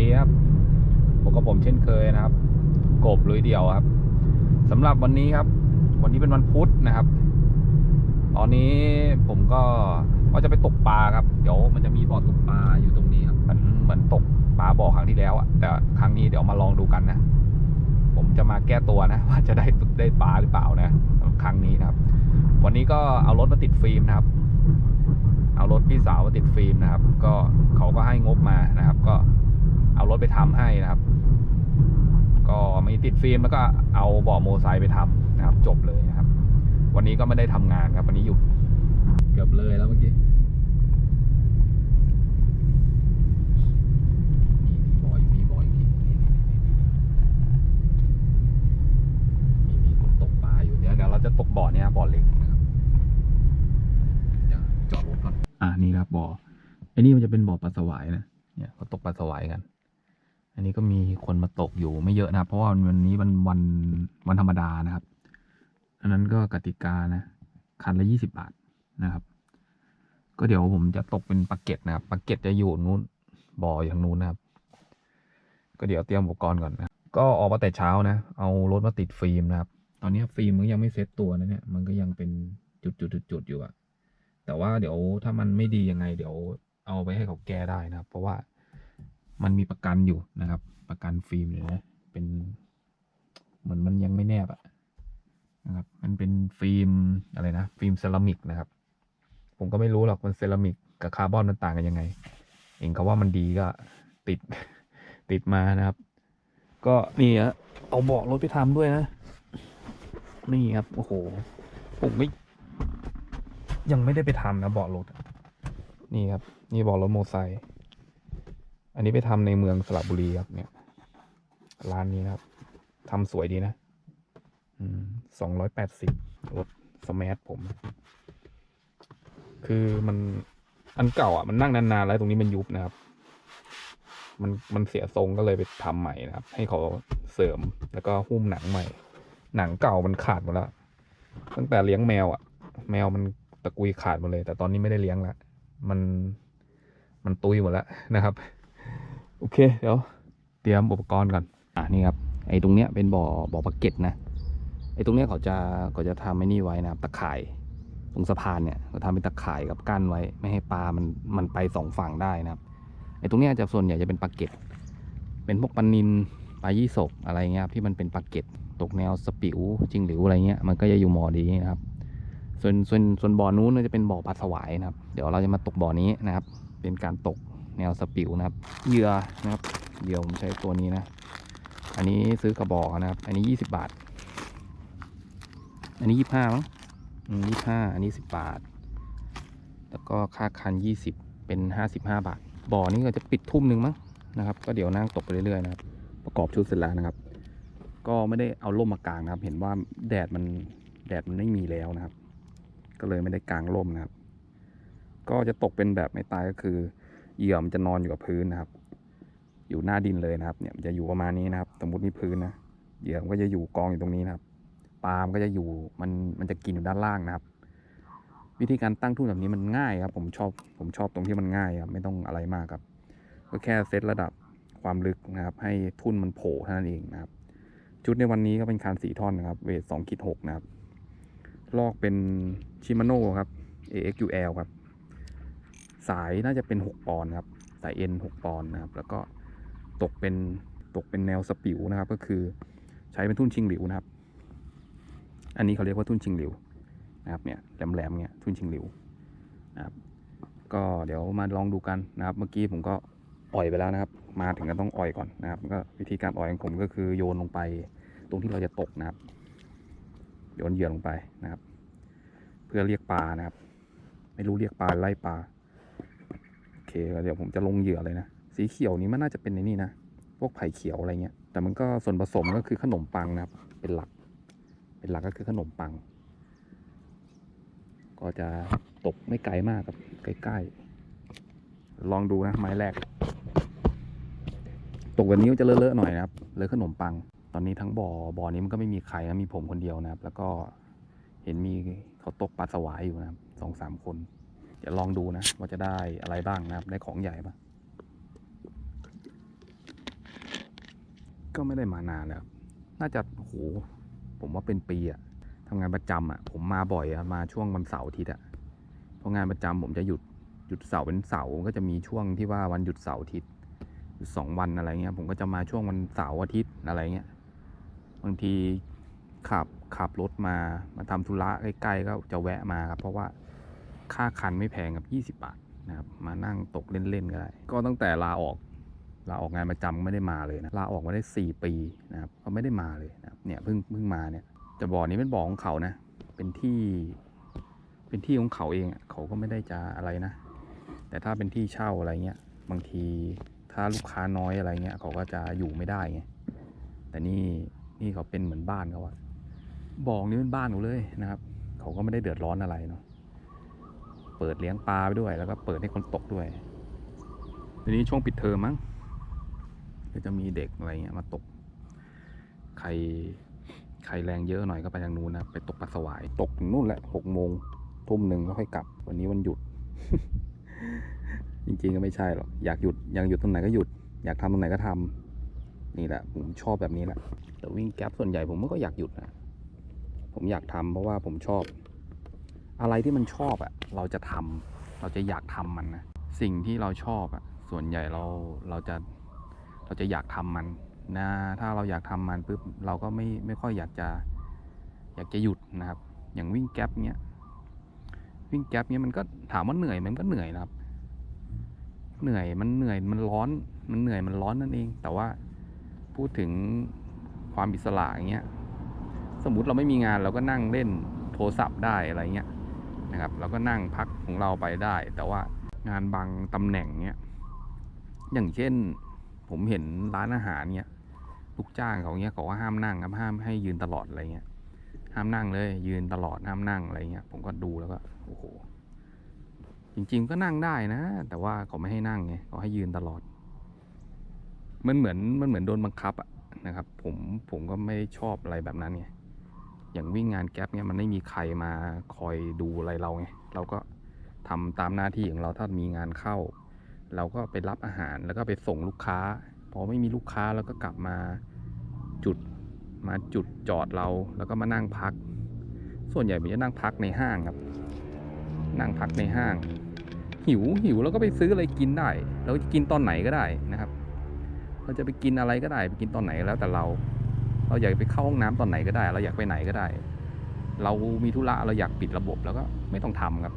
ดีครับพบกับผมเช่นเคยนะครับ กบลุยเดียวครับสำหรับวันนี้ครับ วันนี้เป็นวันพุธนะครับ ตอนนี้ผมก็ว่าจะไปตกปลาครับเดี๋ยวมันจะมีบ่อตกปลาอยู่ตรงนี้ครับมันเหมือนตกปลาบ่อครั้งที่แล้วอะแต่ครั้งนี้เดี๋ยวมาลองดูกันนะ ผมจะมาแก้ตัวนะ ว่าจะได้ได้ปลาหรือเปล่านะ ครั้งนี้นะครับ วันนี้ก็เอารถมาติดฟิล์มนะครับเอารถพี่สาวมาติดฟิล์มนะครับ ก็เขาก็ให้งบมานะครับ ก็ เอารถไปทำให้นะครับ ก็มีติดฟิล์มแล้วก็เอาเบาะโมไซค์ไปทำนะครับ จบเลยนะครับ วันนี้ก็ไม่ได้ทำงานครับ วันนี้หยุดเกือบเลยแล้วเมื่อกี้มีบ่ออยู่มีบ่ออยู่นี่นี่นี่นี่มีตกปลาอยู่เดี๋ยเดี๋ยวเราจะตกบ่อเนี้ยบ่อเล็กนะครับจอดรถก่อนอ่านี่ครับบ่อไอ้นี่มันจะเป็นบ่อปลาสวายนะเนี่ยเขาตกปลาสวายกัน อันนี้ก็มีคนมาตกอยู่ไม่เยอะนะครับ เพราะว่าวันนี้มันวันวันธรรมดานะครับอันนั้นก็กติกานะ คันละยี่สิบบาทนะครับ ก็เดี๋ยวผมจะตกเป็นปลาเก็ตนะครับปลาเก็ตจะอยู่นู้นบ่ออย่างนู้นนะครับ ก็เดี๋ยวเตรียมอุปกรณ์ก่อนนะก็ออกมาแต่เช้านะ เอารถมาติดฟิล์มนะครับ ตอนนี้ฟิล์มมันยังไม่เซ็ตตัวนะเนี่ย มันก็ยังเป็นจุดจุดจุดจุดๆอยู่อะแต่ว่าเดี๋ยวถ้ามันไม่ดียังไง เดี๋ยวเอาไปให้เขาแก้ได้นะครับ เพราะว่า มันมีประกันอยู่นะครับ ประกันฟิล์มอยู่นะเป็นเหมือนมันยังไม่แนบอะนะครับ มันเป็นฟิล์มอะไรนะฟิล์มเซรามิกนะครับ ผมก็ไม่รู้หรอกมันเซรามิกกับคาร์บอนมันต่างกันยังไง เองเขาว่ามันดีก็ติดติดมานะครับ ก็นี่ฮะเอาเบาะรถไปทำด้วยนะ นี่ครับโอ้โหผมไม่ยังไม่ได้ไปทำนะเบาะรถ นี่ครับ นี่เบาะรถโมอไซค์ อันนี้ไปทำในเมืองสระบุรีครับเนี่ย ร้านนี้นะครับทำสวยดีนะสองร้อยแปดสิบรถสมาร์ทผม คือมันอันเก่าอะมันนั่งนานๆแล้วตรงนี้มันยุบนะครับ มันมันเสียทรงก็เลยไปทำใหม่นะครับ ให้เขาเสริมแล้วก็หุ้มหนังใหม่ หนังเก่ามันขาดหมดแล้ว ตั้งแต่เลี้ยงแมวอะ แมวมันตะกุยขาดหมดเลย แต่ตอนนี้ไม่ได้เลี้ยงละมันมันตุยหมดแล้วนะครับ โอเค เดี๋ยว เตรียมอุปกรณ์ก่อน อะนี่ครับ ไอ้ตรงเนี้ยเป็นบ่อ บ่อปลาเก็ตนะ ไอ้ตรงเนี้ยเขาจะเขาจะทำไอ้นี่ไว้นะครับ ตะข่าย ตรงสะพานเนี่ยเขาทำเป็นตะข่ายกับกั้นไว้ ไม่ให้ปลา มัน มันไปสองฝั่งได้นะครับ ไอ้ตรงเนี้ยจะส่วนใหญ่จะเป็นปลาเก็ต เป็นพวกปลานินปลายี่สกอะไรเงี้ยที่มันเป็นปลาเก็ต ตกแนวสปิวจริงหลิวอะไรเงี้ย มันก็จะอยู่หมอดีนะครับ ส่วน ส่วน ส่วนบ่อนู้นจะเป็นบ่อปลาสวายนะครับ เดี๋ยวเราจะมาตกบ่อนี้นะครับ เป็นการตก แนวสปิวนะครับเหยื่อนะครับเหยื่อผมใช้ตัวนี้นะ อันนี้ซื้อกระบอกนะครับ อันนี้ยี่สิบบาท อันนี้ยี่ห้ามั้งยี่ห้าอันนี้สิบบาท แล้วก็ค่าคันยี่สิบเป็นห้าสิบห้าบาท บ่อนี้ก็จะปิดทุ่มหนึ่งมั้งนะครับ ก็เดี๋ยวนั่งตกไปเรื่อยๆนะครับ ประกอบชุดเสร็จแล้วนะครับ ก็ไม่ได้เอาร่มมากางนะครับ เห็นว่าแดดมันแดดมันไม่มีแล้วนะครับ ก็เลยไม่ได้กางร่มนะครับ ก็จะตกเป็นแบบไม่ตายก็คือ เหยื่อมันจะนอนอยู่กับพื้นนะครับ อยู่หน้าดินเลยนะครับ เนี่ยมันจะอยู่ประมาณนี้นะครับ สมมตินี่พื้นนะเหยื่อมันก็จะอยู่กองอยู่ตรงนี้นะครับปลามันก็จะอยู่มันมันจะกินอยู่ด้านล่างนะครับ วิธีการตั้งทุ่นแบบนี้มันง่ายครับ ผมชอบผมชอบตรงที่มันง่ายครับไม่ต้องอะไรมากครับ ก็แค่เซตระดับความลึกนะครับ ให้ทุ่นมันโผล่เท่านั้นเองนะครับ ชุดในวันนี้ก็เป็นคานสีท่อนนะครับ เวทสองขีดหกนะครับ ลอกเป็นชิมาโน่ครับ AXUL ครับ สายน่าจะเป็นหกปอนด์ครับ สายเอ็นหกปอนด์นะครับ แล้วก็ตกเป็นตกเป็นแนวสปิวนะครับ ก็คือใช้เป็นทุ่นชิงหลิวนะครับ อันนี้เขาเรียกว่าทุ่นชิงหลิวนะครับเนี่ยแหลมๆเนี่ยทุ่นชิงหลิวนะครับก็เดี๋ยวมาลองดูกันนะครับ เมื่อกี้ผมก็อ่อยไปแล้วนะครับ มาถึงก็ต้องอ่อยก่อนนะครับก็วิธีการอ่อยของผมก็คือโยนลงไปตรงที่เราจะตกนะครับ โยนเหยื่อลงไปนะครับ เพื่อเรียกปลานะครับ ไม่รู้เรียกปลาไล่ปลา เคเดี๋ยวผมจะลงเหยื่อเลยนะ สีเขียวนี้มันน่าจะเป็นในนี่นะ พวกไผ่เขียวอะไรเงี้ย แต่มันก็ส่วนผสมก็คือขนมปังนะครับ เป็นหลัก เป็นหลักก็คือขนมปัง ก็จะตกไม่ไกลมากครับ ใกล้ๆ ลองดูนะไม้แรก ตกแบบนี้จะเลอะๆหน่อยนะครับ เลอะขนมปัง ตอนนี้ทั้งบ่อ บ่อนี้มันก็ไม่มีใครนะ มีผมคนเดียวนะครับ แล้วก็เห็นมีเขาตกปลาสวายอยู่นะครับสองสามคน เดี๋ยวลองดูนะว่าจะได้อะไรบ้างนะครับได้ของใหญ่ปะก็ไม่ได้มานานแล้วครับน่าจะโหผมว่าเป็นปีอะทำงานประจำอะผมมาบ่อยอะมาช่วงวันเสาร์อาทิตย์อะเพราะงานประจำผมจะหยุดหยุดเสาร์เป็นเสาร์ก็จะมีช่วงที่ว่าวันหยุดเสาร์อาทิตย์หยุดสองวันอะไรเงี้ย ผมก็จะมาช่วงวันเสาร์อาทิตย์อะไรเงี้ยบางทีขับขับรถมามาทำธุระใกล้ๆก็จะแวะมาครับเพราะว่า ค่าคันไม่แพงครับ20 บาทนะครับมานั่งตกเล่นๆก็ได้ ก็ตั้งแต่ลาออกลาออกงานประจำไม่ได้มาเลยนะลาออกมาได้ 4 ปีนะครับก็ไม่ได้มาเลยนะครับเนี่ยเพิ่งเพิ่งมาเนี่ยจะบ่อนี้เป็นบ่อของเขานะ เป็นที่เป็นที่ของเขาเองเขาก็ไม่ได้จะอะไรนะ แต่ถ้าเป็นที่เช่าอะไรเงี้ยบางทีถ้าลูกค้าน้อยอะไรเงี้ยเขาก็จะอยู่ไม่ได้ไงแต่นี่นี่เขาเป็นเหมือนบ้านเขาอะบ่อนี้เป็นบ้านเขาเลยนะครับ เขาก็ไม่ได้เดือดร้อนอะไรเนาะ เปิดเลี้ยงปลาไปด้วย แล้วก็เปิดให้คนตกด้วยทีนี้ช่วงปิดเทอมมั้งก็จะมีเด็กอะไรเงี้ยมาตก ใครใครแรงเยอะหน่อยก็ไปทางนู้นนะไปตกปลาสวาย ตกถึงนู่นแหละหกโมงทุ่มหนึ่งก็ค่อยกลับ วันนี้วันหยุด จริงๆก็ไม่ใช่หรอกอยากหยุดอยากหยุดตรงไหนก็หยุด อยากทำตรงไหนก็ทำนี่แหละ ผมชอบแบบนี้แหละแต่วิ่งแก๊ปส่วนใหญ่ผมก็อยากหยุดนะผมอยากทำเพราะว่าผมชอบ อะไรที่มันชอบอะเราจะทำเราจะอยากทำมันนะสิ่งที่เราชอบอะส่วนใหญ่เราเราจะเราจะอยากทำมันนะถ้าเราอยากทำมันปุ๊บเราก็ไม่ไม่ค่อยอยากจะอยากจะหยุดนะครับ อย่างวิ่งแก๊ปเนี้ยวิ่งแก๊ปเนี้ยมันก็ถามว่าเหนื่อยมมันก็เหนื่อยนะครับ เหนื่อยมันเหนื่อยมันร้อนมันเหนื่อยมันร้อนนั่นเอง แต่ว่าพูดถึงความอิสระอย่างเงี้ยสมมุติเราไม่มีงานเราก็นั่งเล่นโทรศัพท์ได้อะไรเงี้ย นะครับเราก็นั่งพักของเราไปได้ แต่ว่างานบางตำแหน่งเนี้ยอย่างเช่นผมเห็นร้านอาหารเนี้ยลูกจ้างเขาเนี้ยเขาก็ห้ามนั่งครับห้ามให้ยืนตลอดอะไรเงี้ยห้ามนั่งเลย ยืนตลอดห้ามนั่งอะไรเงี้ยผมก็ดูแล้วก็โอ้โหจริง ๆ ก็นั่งได้นะ แต่ว่าเขาไม่ให้นั่งไงเขาให้ยืนตลอด มันเหมือนมันเหมือนโดนบังคับอะนะครับ ผมผมก็ไม่ชอบอะไรแบบนั้นไง อย่างวิ่งงานแก๊ปเนี่ยมันไม่มีใครมาคอยดูอะไรเราไงเราก็ทำตามหน้าที่ของเราถ้ามีงานเข้า เราก็ไปรับอาหารแล้วก็ไปส่งลูกค้า พอไม่มีลูกค้าเราก็กลับมาจุดมาจุดจอดเราแล้วก็มานั่งพัก ส่วนใหญ่ผมจะนั่งพักในห้างครับ นั่งพักในห้าง หิวหิวแล้วก็ไปซื้ออะไรกินได้เราจะกินตอนไหนก็ได้นะครับ เราจะไปกินอะไรก็ได้ไปกินตอนไหนแล้วแต่เรา เราอยากไปเข้าห้องน้ำตอนไหนก็ได้ เราอยากไปไหนก็ได้ เรามีธุระเราอยากปิดระบบแล้วก็ไม่ต้องทำครับ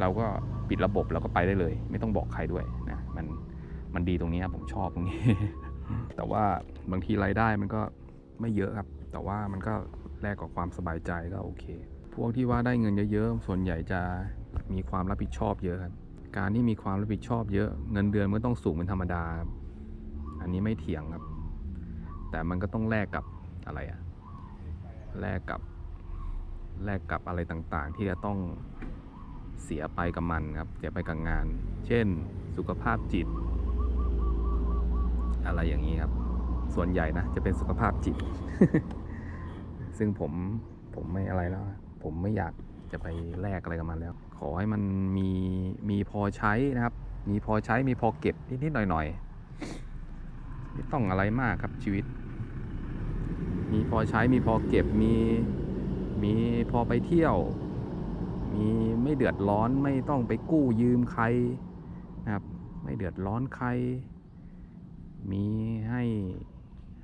เราก็ปิดระบบแล้วก็ไปได้เลย ไม่ต้องบอกใครด้วยนะมันมันดีตรงนี้ครับผมชอบตรงนี้ แต่ว่าบางทีรายได้มันก็ไม่เยอะครับ แต่ว่ามันก็แลกกับความสบายใจก็โอเค พวกที่ว่าได้เงินเยอะๆส่วนใหญ่จะมีความรับผิดชอบเยอะครับการที่มีความรับผิดชอบเยอะเงินเดือนมันต้องสูงเป็นธรรมดา อันนี้ไม่เถียงครับ แต่มันก็ต้องแลกกับอะไรอะแลกกับแลกกับอะไรต่างๆ ที่จะต้องเสียไปกับมันครับ เสียไปกับงาน เช่น สุขภาพจิต อะไรอย่างนี้ครับ ส่วนใหญ่นะ จะเป็นสุขภาพจิต ซึ่งผมผมไม่อะไรแล้ว ผมไม่อยากจะไปแลกอะไรกับมันแล้ว ขอให้มันมีมีพอใช้นะครับ มีพอใช้มีพอเก็บนิดๆหน่อยๆไม่ต้องอะไรมากครับชีวิต มีพอใช้มีพอเก็บมีมีพอไปเที่ยว มีไม่เดือดร้อนไม่ต้องไปกู้ยืมใครนะครับ ไม่เดือดร้อนใคร มีให้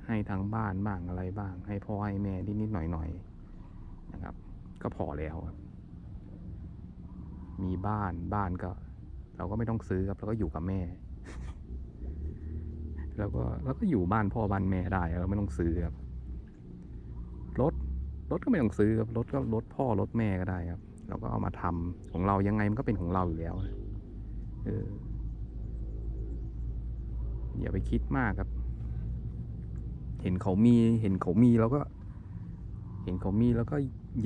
ให้ทางบ้านบ้างอะไรบ้าง ให้พ่อให้แม่นิดๆหน่อยๆนะครับ ก็พอแล้วครับมีบ้านบ้านก็ เราก็ไม่ต้องซื้อครับเราก็อยู่กับแม่ แล้วก็เราก็อยู่บ้านพ่อบ้านแม่ได้เราไม่ต้องซื้อครับ รถก็ไม่ต้องซื้อครับรถก็รถพ่อรถแม่ก็ได้ครับ เราก็เอามาทำของเรายังไงมันก็เป็นของเราอยู่แล้วนะเอออย่าไปคิดมากครับ เห็นเขามีเห็นเขามีแล้วก็ เห็นเขามีแล้วก็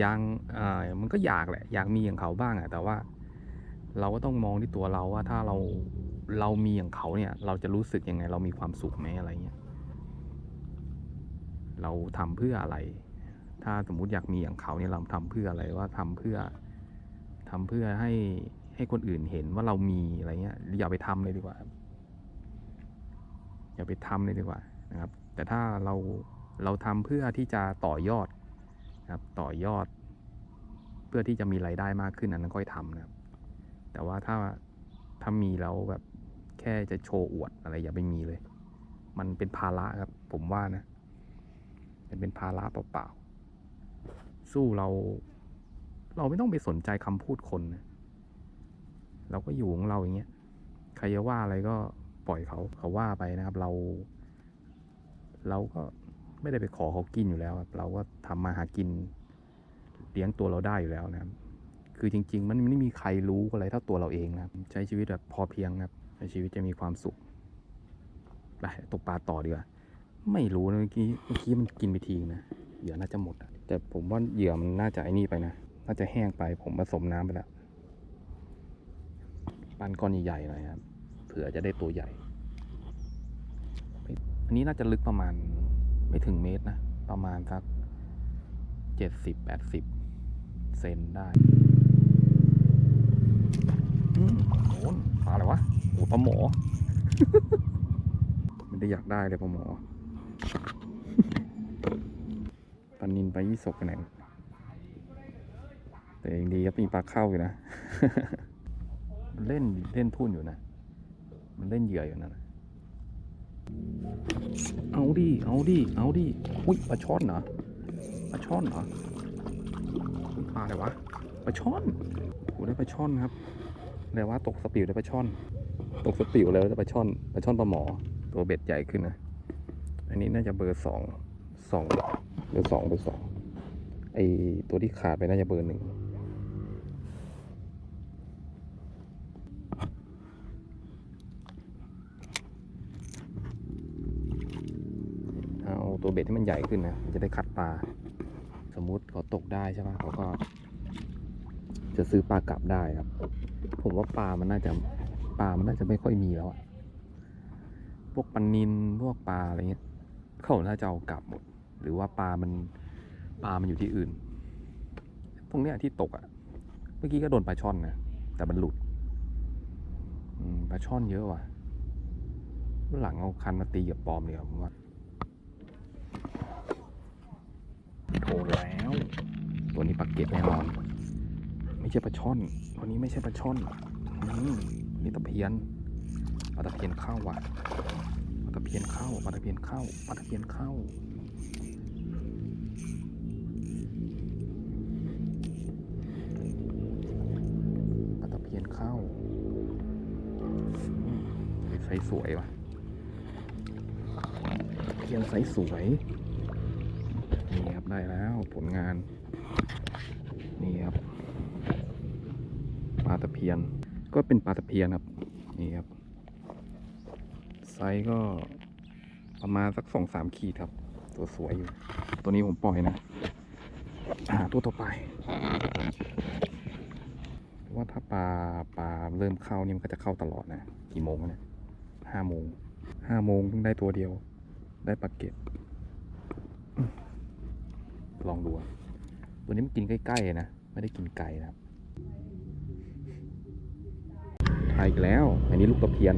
ยังอ่ามันก็อยากแหละ อยากมีอย่างเขาบ้างอะแต่ว่า เราก็ต้องมองที่ตัวเราว่าถ้าเราเรามีอย่างเขาเนี่ย เราจะรู้สึกยังไง เรามีความสุขไหมอะไรเงี้ยเราทำเพื่ออะไร ถ้าสมมุติอยากมีอย่างเขาเนี่ยเราทำเพื่ออะไรว่าทำเพื่อทำเพื่อให้ให้คนอื่นเห็นว่าเรามีอะไรเงี้ยอย่าไปทำเลยดีกว่า อย่าไปทำเลยดีกว่านะครับ แต่ถ้าเราเราทำเพื่อที่จะต่อยอดนะครับต่อยอด เพื่อที่จะมีรายได้มากขึ้นอันนั้นค่อยทำนะครับ แต่ว่าถ้าถ้ามีแล้วแบบแค่จะโชว์อวดอะไรอย่าไปมีเลย มันเป็นภาระครับ ผมว่านะมันเป็นภาระเปล่าๆ สู้เรา เราไม่ต้องไปสนใจคำพูดคนนะเราก็อยู่ของเราอย่างเงี้ยใครจะว่าอะไรก็ปล่อยเขาเขาว่าไปนะครับ เรา เราก็ไม่ได้ไปขอเขากินอยู่แล้วครับเราก็ทำมาหากินเลี้ยงตัวเราได้อยู่แล้วนะครับ คือจริง ๆ มันไม่มีใครรู้อะไรเท่าตัวเราเองนะครับ ใช้ชีวิตแบบพอเพียงครับใช้ชีวิตจะมีความสุขไปตกปลาต่อดีกว่า ไม่รู้นะเมื่อกี้เมื่อกี้มันกินไปทีนะเหยื่อน่าจะหมดอะ แต่ผมว่าเหยื่อมันน่าจะไอ้นี่ไปนะ น่าจะแห้งไปผมผสมน้ำไปแล้ว ปั้นก้อนใหญ่ๆหน่อยครับ เผื่อจะได้ตัวใหญ่ อันนี้น่าจะลึกประมาณไม่ถึงเมตรนะ ประมาณสักเจ็ดสิบแปดสิบเซนได้โอ้นปลาอะไรวะโอ้ปลาหมอ ไม่ได้อยากได้เลยปลาหมอ ปลานินปลายี่สกไปไหนแต่ยังดีครับมีปลาเข้าอยู่นะ เล่นเล่นทุ่นอยู่นะ มันเล่นเหยื่ออยู่นะเอาดิ เอาดิ เอาดิ อุ้ยปลาช่อนเหรอ ปลาช่อนเหรอปลาอะไรวะ ปลาช่อนโอ้ได้ปลาช่อนครับแต่ว่าตกสปิวได้ปลาช่อน ตกสปิวแล้วได้ปลาช่อน ปลาช่อนปลาหมอ ตัวเบ็ดใหญ่ขึ้นนะ อันนี้น่าจะเบอร์สองสอง เบอร์สองเบอร์สองไอตัวที่ขาดไปน่าจะเบอร์หนึ่งเอาตัวเบ็ดที่มันใหญ่ขึ้นนะมันจะได้คัดปลา สมมุติเขาตกได้ใช่ปะเขาก็ จะซื้อปลากลับได้ครับ ผมว่าปลามันน่าจะปลามันน่าจะไม่ค่อยมีแล้วอะพวกปลานินพวกปลาอะไรเงี้ยเขาน่าจะเอากลับหมด หรือว่าปลามันปลามันอยู่ที่อื่น ตรงเนี้ยที่ตกอะเมื่อกี้ก็โดนปลาช่อนนะแต่มันหลุดอืมปลาช่อนเยอะว่ะวันหลังเอาคันมาตีกับปลอมเลยครับผมว่าโทรแล้ว ตัวนี้ปลาเก็ตแน่นอน ไม่ใช่ปลาช่อน ตัวนี้ไม่ใช่ปลาช่อนอืมนี่ตะเพียนปลาตะเพียนเข้าว่ะปลาตะเพียนเข้าปลาตะเพียนเข้าปลาตะเพียนเข้าปลา ส์สวยว่ะเพียนไซส์สวย นี่ครับได้แล้วผลงาน นี่ครับปลาตะเพียน ก็เป็นปลาตะเพียนครับ นี่ครับ ไซส์ก็ประมาณสักสองสามขีดครับ ตัวสวยอยู่ ตัวนี้ผมปล่อยนะ หาตัวต่อไปว่าถ้าปลาปลาเริ่มเข้านี่มันก็จะเข้าตลอดนะ กี่โมงวะเนี่ย ห้าโมงห้าโมงเพิ่งได้ตัวเดียว ได้ปลาเก็ตลองดูอะตัวนี้มันกินใกล้ๆนะ ไม่ได้กินไก่นะครับถ่ายอีกแล้ว อันนี้ลูกตะเพียน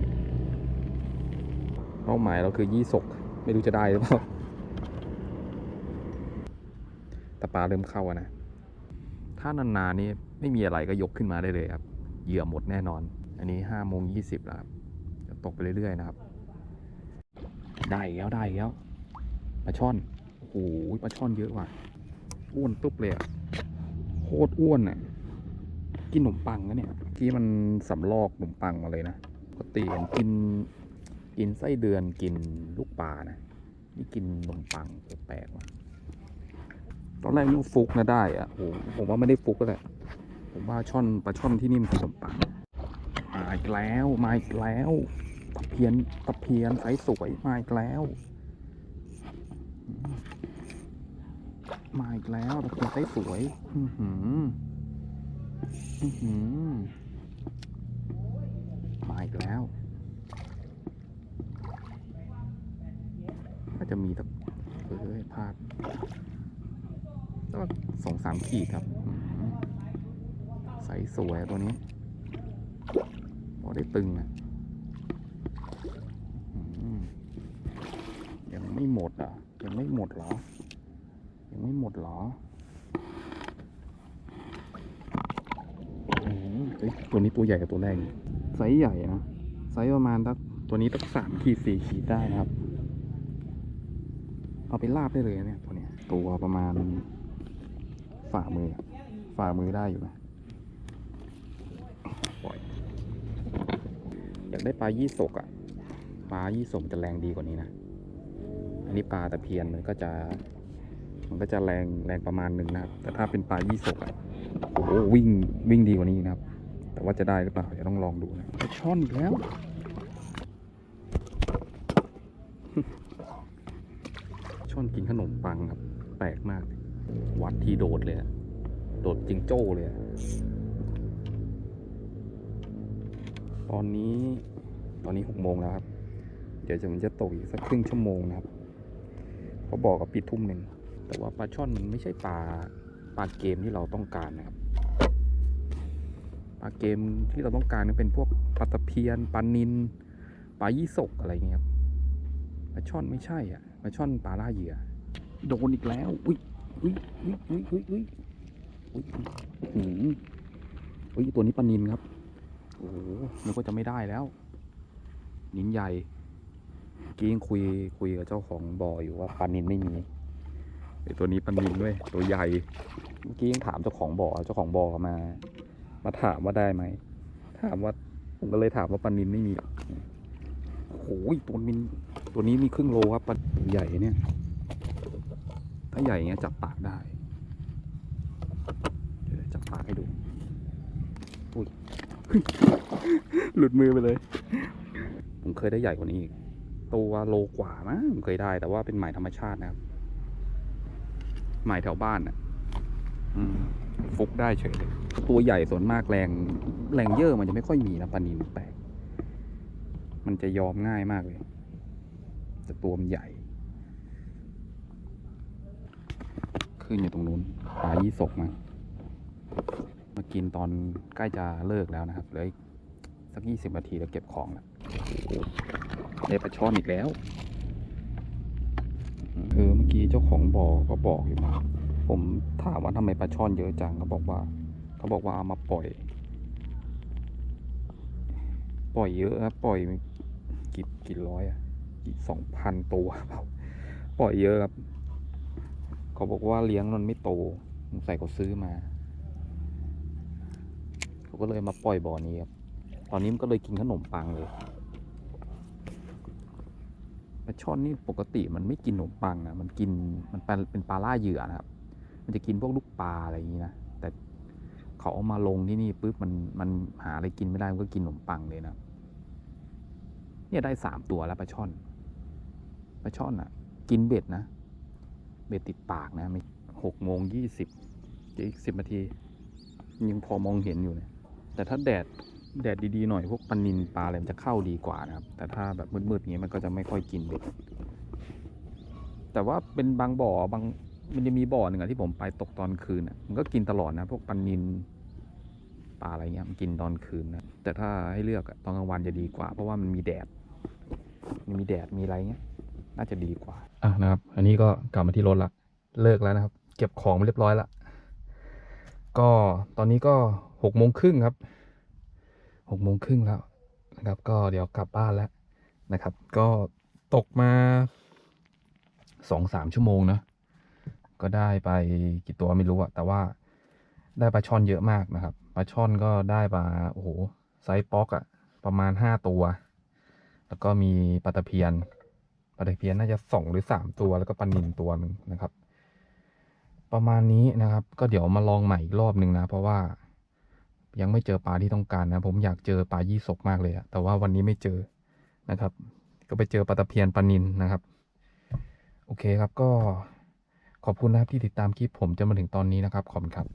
เป้าหมายเราคือยี่สก ไม่รู้จะได้หรือเปล่าแต่ปลาเริ่มเข้าอะนะ ถ้านานๆนี่ไม่มีอะไรก็ยกขึ้นมาได้เลยครับ เหยื่อหมดแน่นอน อันนี้ห้าโมงยี่สิบแล้วครับ ตกไปเรื่อยๆนะครับ ได้แล้วได้แล้วปลาช่อนโอ้โหปลาช่อนเยอะว่ะอ้วนตุ๊บเลยอะโคตรอ้วนอะกินขนมปังนะเนี่ยกี้มันสำลอกขนมปังมาเลยนะปกติเห็นกินกินไส้เดือนกินลูกปลานะนี่กินขนมปังแปลกว่ะตอนแรกนึกฟุกนะได้อะโอ้โหผมว่าไม่ได้ฟุกก็แหละผมว่าช่อนปลาช่อนที่นี่มันขนมปังมาอีกแล้วมาอีกแล้ว เพียนตะเพียนไสสวยมาอีกแล้ว มาอีกแล้วตะเพียนไสสวย อือหืออือหือมาอีกแล้วก็จะมีตะเอ้ยพลาดก็สองสามขีดครับอื้อหือไซส์สวยตัวนี้พอได้ตึงนะอื้อหือยัง ไมดอะยังไม่หมดหรอ ยังไม่หมดหรออืมเฮ้ยตัวนี้ตัวใหญ่กับตัวแรกไซส์ใหญ่นะไซส์ประมาณตักตัวนี้ตักสามขีดสี่ขีดได้นะครับ เอาไปลาบได้เลยเนี่ยตัวเนี้ยตัวประมาณฝ่ามือ ฝ่ามือได้อยู่นะปล่อยอยากได้ปลายี่สกอะปลายี่สกจะแรงดีกว่านี้นะ นนี้ปลาตะเพียนมันก็จะ มันก็จะแรงแรงประมาณหนึ่งนะครับ แต่ถ้าเป็นปลายี่สกอะโอ้โหวิ่งวิ่งดีกว่านี้นะครับ แต่ว่าจะได้หรือเปล่าจะต้องลองดูนะปลาช่อนอีกแล้ว ช่อนกินขนมปังครับ แปลกมาก วัดทีโดดเลยอะโดดจิงโจ้เลยอะตอนนี้ตอนนี้หกโมงแล้วครับ เดี๋ยวจะมันจะตกอีกสักครึ่งชั่วโมงนะครับ เขาบอกกับปิดทุ่มหนึ่ง แต่ว่าปลาช่อนมันไม่ใช่ปลาปลาเกมที่เราต้องการนะครับ ปลาเกมที่เราต้องการเนี่ยเป็นพวกปลาตะเพียนปลานินปลายี่สกอะไรเงี้ยครับปลาช่อนไม่ใช่อะปลาช่อนปลาล่าเหยื่อโดนอีกแล้วอุ้ยอุ้ยอุ้ยอุ้ยอุ้ยอุ้ยอุ้ยอื้อหืออุ้ยตัวนี้ปลานินครับโอ้โหนึกว่าจะไม่ได้แล้ว นินใหญ่เมื่อ กี้ยังคุยคุยกับเจ้าของบ่ออยู่ว่าปลานินไม่มีไอตัวนี้ปลานินด้วยตัวใหญ่ เมื่อกี้ยังถามเจ้าของบ่อเจ้าของบ่อมา มาถามว่าได้ไหมถามว่าผมก็เลยถามว่าปลานินไม่มีโอ้โหตัวมินตัวนี้มีครึ่งโลครับปลาตัวใหญ่เนี่ย ถ้าใหญ่เงี้ยจับปากได้เดี๋ยวจับปากให้ดูอุ้ยหลุดมือไปเลย ผมเคยได้ใหญ่กว่านี้อีก ตัวโลกว่ามั้งผมเคยได้ แต่ว่าเป็นหมายธรรมชาตินะครับหมายแถวบ้านอะฟุกได้เฉยเลย ตัวใหญ่ส่วนมากแรงแรงเยอะมันจะไม่ค่อยมีนะปลานินแปลกมันจะยอมง่ายมากเลย แต่ตัวมันใหญ่ขึ้นอยู่ตรงนู้นปลายี่สกมามากินตอนใกล้จะเลิกแล้วนะครับเหลืออีกสักยี่สิบนาทีแล้วเก็บของแล้ว ได้ปลาช่อนอีกแล้ว เออเมื่อกี้เจ้าของบ่อก็บอกอยู่นะผมถามว่าทำไมปลาช่อนเยอะจังเขาบอกว่า เขาบอกว่าเอามาปล่อย ปล่อยเยอะครับปล่อยกี่กี่ร้อยอะกี่สองพันตัวปล่าปล่อยเยอะครับ เขาบอกว่าเลี้ยงมันไม่โตสงสัยเขาซื้อมา เขาก็เลยมาปล่อยบ่อนี้ครับ ตอนนี้มันก็เลยกินขนมปังเลย ปลาช่อนนี่ปกติมันไม่กินขนมปังนะมันกินมันเป็นปลาล่าเหยื่อนะครับ มันจะกินพวกลูกปลาอะไรอย่างนี้นะแต่เขาเอามาลงที่นี่ปุ๊บมันมันหาอะไรกินไม่ได้มันก็กินขนมปังเลยนะเนี่ยได้สามตัวแล้วปลาช่อนปลาช่อนอะ กินเบ็ดนะ เบ็ดติดปากนะไม่หกโมงยี่สิบอีกสิบนาที ยังพอมองเห็นอยู่นี่ยแต่ถ้าแดด แดดดีๆหน่อยพวกปลานินปลาอะไรมันจะเข้าดีกว่านะครับ แต่ถ้าแบบมืดๆอย่างเงี้มันก็จะไม่ค่อยกินเบ็ดแต่ว่าเป็นบางบ่อบางมันจะมีบ่อหนึ่งอะที่ผมไปตกตอนคืนอะมันก็กินตลอดนะพวกปลานินปลาอะไรเงี้ยมันกินตอนคืนนะแต่ถ้าให้เลือกตอนกลางวันจะดีกว่า เพราะว่ามันมีแดดมันมีแดดมีอะไรเงี้ยน่าจะดีกว่าอะนะครับ อันนี้ก็กลับมาที่รถละเลิกแล้วนะครับ เก็บของเรียบร้อยละก็ตอนนี้ก็หกโมงครึ่งครับ หกโมงครึ่งแล้วนะครับ ก็เดี๋ยวกลับบ้านแล้วนะครับ ก็ตกมาสองสามชั่วโมงนะก็ได้ไปกี่ตัวไม่รู้อะแต่ว่าได้ปลาช่อนเยอะมากนะครับปลาช่อนก็ได้ปลาโอ้โหไซส์ป๊อกอะประมาณห้าตัว แล้วก็มีปลาตะเพียนปลาตะเพียนน่าจะสองหรือสามตัวแล้วก็ปลานิลตัวหนึ่งนะครับ ประมาณนี้นะครับ ก็เดี๋ยวมาลองใหม่อีกรอบหนึ่งนะ เพราะว่า ยังไม่เจอปลาที่ต้องการนะ ผมอยากเจอปลายี่สกมากเลยอะแต่ว่าวันนี้ไม่เจอนะครับ ก็ไปเจอปลาตะเพียนปลานินนะครับ โอเคครับก็ขอบคุณนะครับที่ติดตามคลิปผมจนมาถึงตอนนี้นะครับขอบคุณครับ